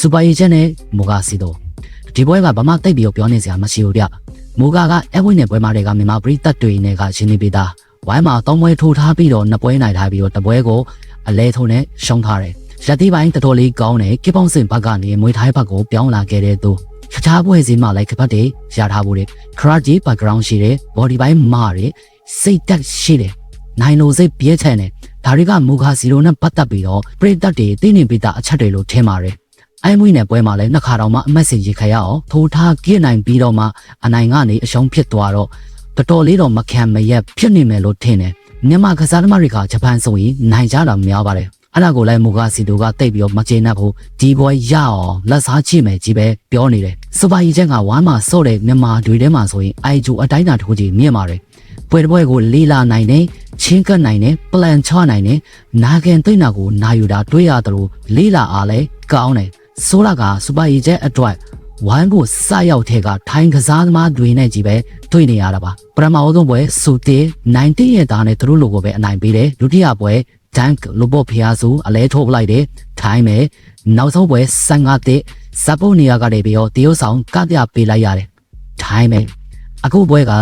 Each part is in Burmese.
စူပါအေဂျင့်နဲ့မိုဂါစီတိုဒီပွဲကဘာမှတိတ်ပြီးတော့ပြောနေစရာမရှိဘူးဗျမိုဂါကအဝိနဲ့ပွဲမှာတွေကမြန်မာပရိသတ်တွေနဲ့ကရှင်းနေပေးတာဝိုင်းမှာသုံးပွဲထိုးထားပြီးတော့နှစ်ပွဲနိုင်ထားပြီးတော့တပွဲကိုအလဲထုံနဲ့ရှုံးထားတယ်ရက်တိပိုင်းတော်တော်လေးကောင်းတယ်ကိပောင်းစင်ဘက်ကနေမွေထိုင်းဘက်ကိုပြောင်းလာခဲ့တဲ့သူတခြားပွဲစီမှာလည်းကပတ်တွေရထားဖို့တယ်ခရဂျီ background ရှိတယ် body ပိုင်းမာတယ်စိတ်တက်ရှိတယ်နိုင်လိုစိတ်ပြည့်ချင်တယ်ဒါတွေကမူခါစီလိုနဲ့ပတ်သက်ပြီးတော့ပရိသတ်တွေသိနေပြီးသားအချက်တွေလို့ထင်ပါတယ် အိုင်မွေးနဲ့ပွဲမှာလည်းနှစ်ခါတောင်မှအမက်စင်ရေခရအောင်ထိုးထားကြည့်နိုင်ပြီးတော့မှအနိုင်ကနေအရှုံးဖြစ်သွားတော့တော်တော်လေးတော့မခံမရက်ဖြစ်နေမယ်လို့ထင်တယ်မြန်မာကစားသမားတွေကဂျပန်ဆိုရင်နိုင်ကြတာများပါတယ်အဲ့ဒါကိုလည်းမူကာစီတိုကတိတ်ပြီးတော့မကျေနပ်ဘူးဒီပွဲရအောင်လက်စားချိမယ်ကြီးပဲပြောနေတယ်စူပါရီချက်ကဝမ်းမှာစော့တဲ့မြန်မာတွေထဲမှာဆိုရင်အိုင်ဂျူအတိုင်းတာထိုးကြီးမြင့်ပါတယ်ပွဲတစ်ပွဲကိုလေးလာနိုင်တယ်ချင်းကပ်နိုင်တယ်ပလန်ချနိုင်တယ်နာကန်သိမ့်တာကိုနာယူတာတွေးရသလိုလေးလာအားလဲကောင်းတယ် ဆိုလာကစူပါရီချက်အတွက်ဝိုင်းကိုစရောက်တဲ့ကထိုင်းကစားသမားတွေနဲ့ကြီးပဲတွေ့နေရတာပါပထမအဆုံးပွဲစူတေ19ရဲ့သားနဲ့သူတို့လိုကိုပဲအနိုင်ပေးတယ်ဒုတိယပွဲတန်လိုဘော့ဖျားစုအလဲထုတ်ပလိုက်တယ်ထိုင်းမယ်နောက်ဆုံးပွဲ15တဲ့စပုတ်နေရာကတည်းပြီးတော့တရုတ်ဆောင်ကပြပေးလိုက်ရတယ်ထိုင်းမယ်အခုပွဲက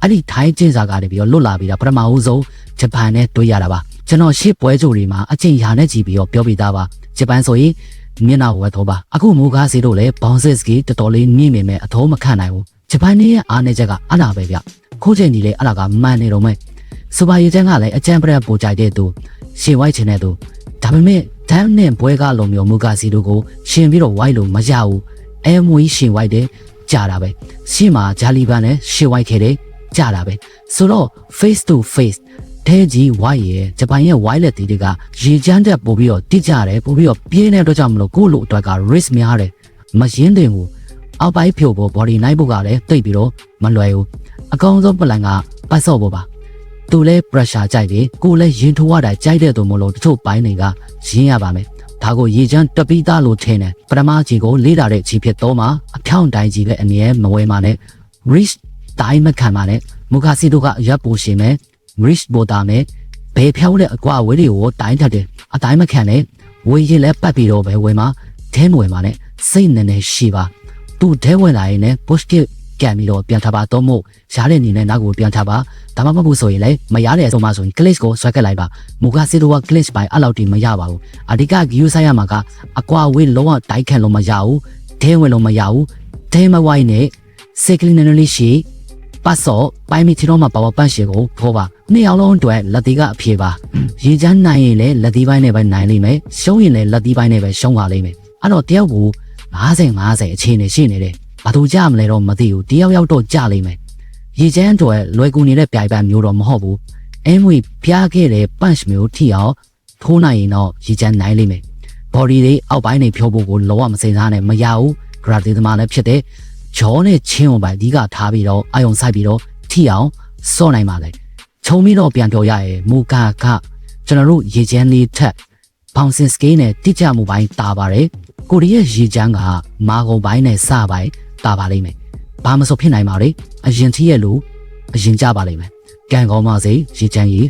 အဲ့ဒီထိုင်းကျင်းစာကတည်းပြီးတော့လွတ်လာပြီးတော့ပထမဦးဆုံးဂျပန်နဲ့တွေ့ရတာပါကျွန်တော်ရှေ့ပွဲကြိုတွေမှာအချင်းရာနဲ့ကြည့်ပြီးတော့ပြောပြသားပါဂျပန်ဆိုရင် မျက်နှာဝက်တော့ပါအခုမူကားစီတို့လည်းဘောင်စစ်စကီတော်တော်လေးမြင့်မြင့်မဲ့အသောမခံနိုင်ဘူးဂျပန်ရဲ့အားနည်းချက်ကအဲ့ဒါပဲဗျခိုးချိန်ကြီးလေအဲ့ဒါကမှန်နေတော့မဲ့စူပါရီချန်ကလည်းအကြံပရက်ပိုကြိုက်တဲ့သူရှေ့ဝိုက်ချင်တဲ့သူဒါပေမဲ့ဒမ်နဲ့ဘွဲကလိုမျိုးမူကာစီတို့ကိုရှင်ပြီးတော့ဝိုက်လို့မရဘူးအဲမွေးရှင်ဝိုက်တယ်ကြာတာပဲရှေ့မှာဂျာလီဘန်နဲ့ရှေ့ဝိုက်ခဲ့တယ်ကြာတာပဲဆိုတော့ face to face တဲကြီးဝိုက်ရဲ့ဂျပန်ရဲ့ဝိုက်လက်တီတွေကရေချမ်းတက်ပို့ပြီးတော့တိကျတယ်ပို့ပြီးတော့ပြင်းတဲ့အတွက်ကြောင့်မလို့ကိုယ့်လိုအတွက်က risk များတယ်မရင်းတင်ဘူးအောက်ပိုင်းဖြို့ဖို့ body night ဖို့ကလည်းတိတ်ပြီးတော့မလွယ်ဘူးအကောင်းဆုံးပလန်ကပတ်စော့ဖို့ပါသူလဲ pressure ကြိုက်တယ်ကိုလည်းရင်ထိုးရတာကြိုက်တဲ့သူမလို့တချို့ပိုင်းတွေကရင်းရပါမယ်ဒါကိုရေချမ်းတပိသားလို့ထင်တယ်ပထမကြီးကိုလေးတာတဲ့ကြီးဖြစ်တော့မှအဖြောင်းတိုင်းကြီးပဲအမြဲမဝဲပါနဲ့ risk တိုင်းမခံပါနဲ့မူခါစီတို့ကရပ်ပိုရှင်မယ် risk ဘောတာမယ်ဘယ်ဖြောင်းတဲ့အကွာဝေးတွေကိုတိုင်းထက်တယ်အတိုင်းမခံနဲ့ဝေးရင်လည်းပတ်ပြီးတော့ပဲဝယ်မှာထဲမဝယ်မှာနဲ့စိတ်နဲ့နဲ့ရှိပါသူ့ထဲဝင်လာရင်လည်း positive ကံပြီးတော့ပြန်ထားပါတော့မို့ရားတဲ့အနေနဲ့နောက်ကိုပြန်ထားပါဒါမှမဟုတ်ဆိုရင်လည်းမရတဲ့အဆုံးမှဆိုရင် glitch ကိုဆွဲကက်လိုက်ပါမူကစီတို့က glitch ပိုင်းအဲ့လောက်တိမရပါဘူးအဓိက view ဆိုင်ရမှာကအကွာဝေးလုံးဝတိုက်ခတ်လို့မရဘူးဒဲဝင်လို့မရဘူးဒဲမဝိုင်းနဲ့ cyclinally ရှိပတ်စော့ပိုင်းမီချီတော့မှာပါဝပန့်ရှေကိုဖော်ပါ နှစ်ယောက်လုံးအတွက်လက်သေးကအဖြေပါရေချမ်းနိုင်ရင်လည်းလက်သေးပိုင်းနဲ့ပဲနိုင်လိမ့်မယ်ရှုံးရင်လည်းလက်သေးပိုင်းနဲ့ပဲရှုံးပါလိမ့်မယ်အဲ့တော့တယောက်ကို50 50အခြေအနေရှိနေတယ်ဘာလို့ကြမလဲတော့မသိဘူးတယောက်ယောက်တော့ကြလိမ့်မယ်ရေချမ်းအတွက်လွယ်ကူနေတဲ့ပြိုင်ပန်းမျိုးတော့မဟုတ်ဘူးအင်းမွေပြားခဲ့တဲ့ punch မျိုးထိအောင်ထိုးနိုင်ရင်တော့ရေချမ်းနိုင်လိမ့်မယ် body တွေအောက်ပိုင်းတွေဖြိုးဖို့ကိုလောကမစင်စားနဲ့မရဘူး gravity သမားလည်းဖြစ်တဲ့ဂျောနဲ့ချင်းအောင်ပိုင်အဓိကထားပြီးတော့အယုံဆိုင်ပြီးတော့ထိအောင်စော့နိုင်ပါလေ ခြုံပြီးတော့ပြန်ပြောရရင်မူကာကကျွန်တော်တို့ရေချမ်းလေးထက်ဘောင်စင်စကေးနဲ့တိကျမှုပိုင်းတာပါတယ်ကိုရီးယားရေချမ်းကမာကုန်ပိုင်းနဲ့စပိုင်းတာပါလိမ့်မယ်ဘာမဆိုဖြစ်နိုင်ပါလေအရင်ထီးရဲ့လို့အရင်ကြပါလိမ့်မယ်ကံကောင်းပါစေရေချမ်းကြီး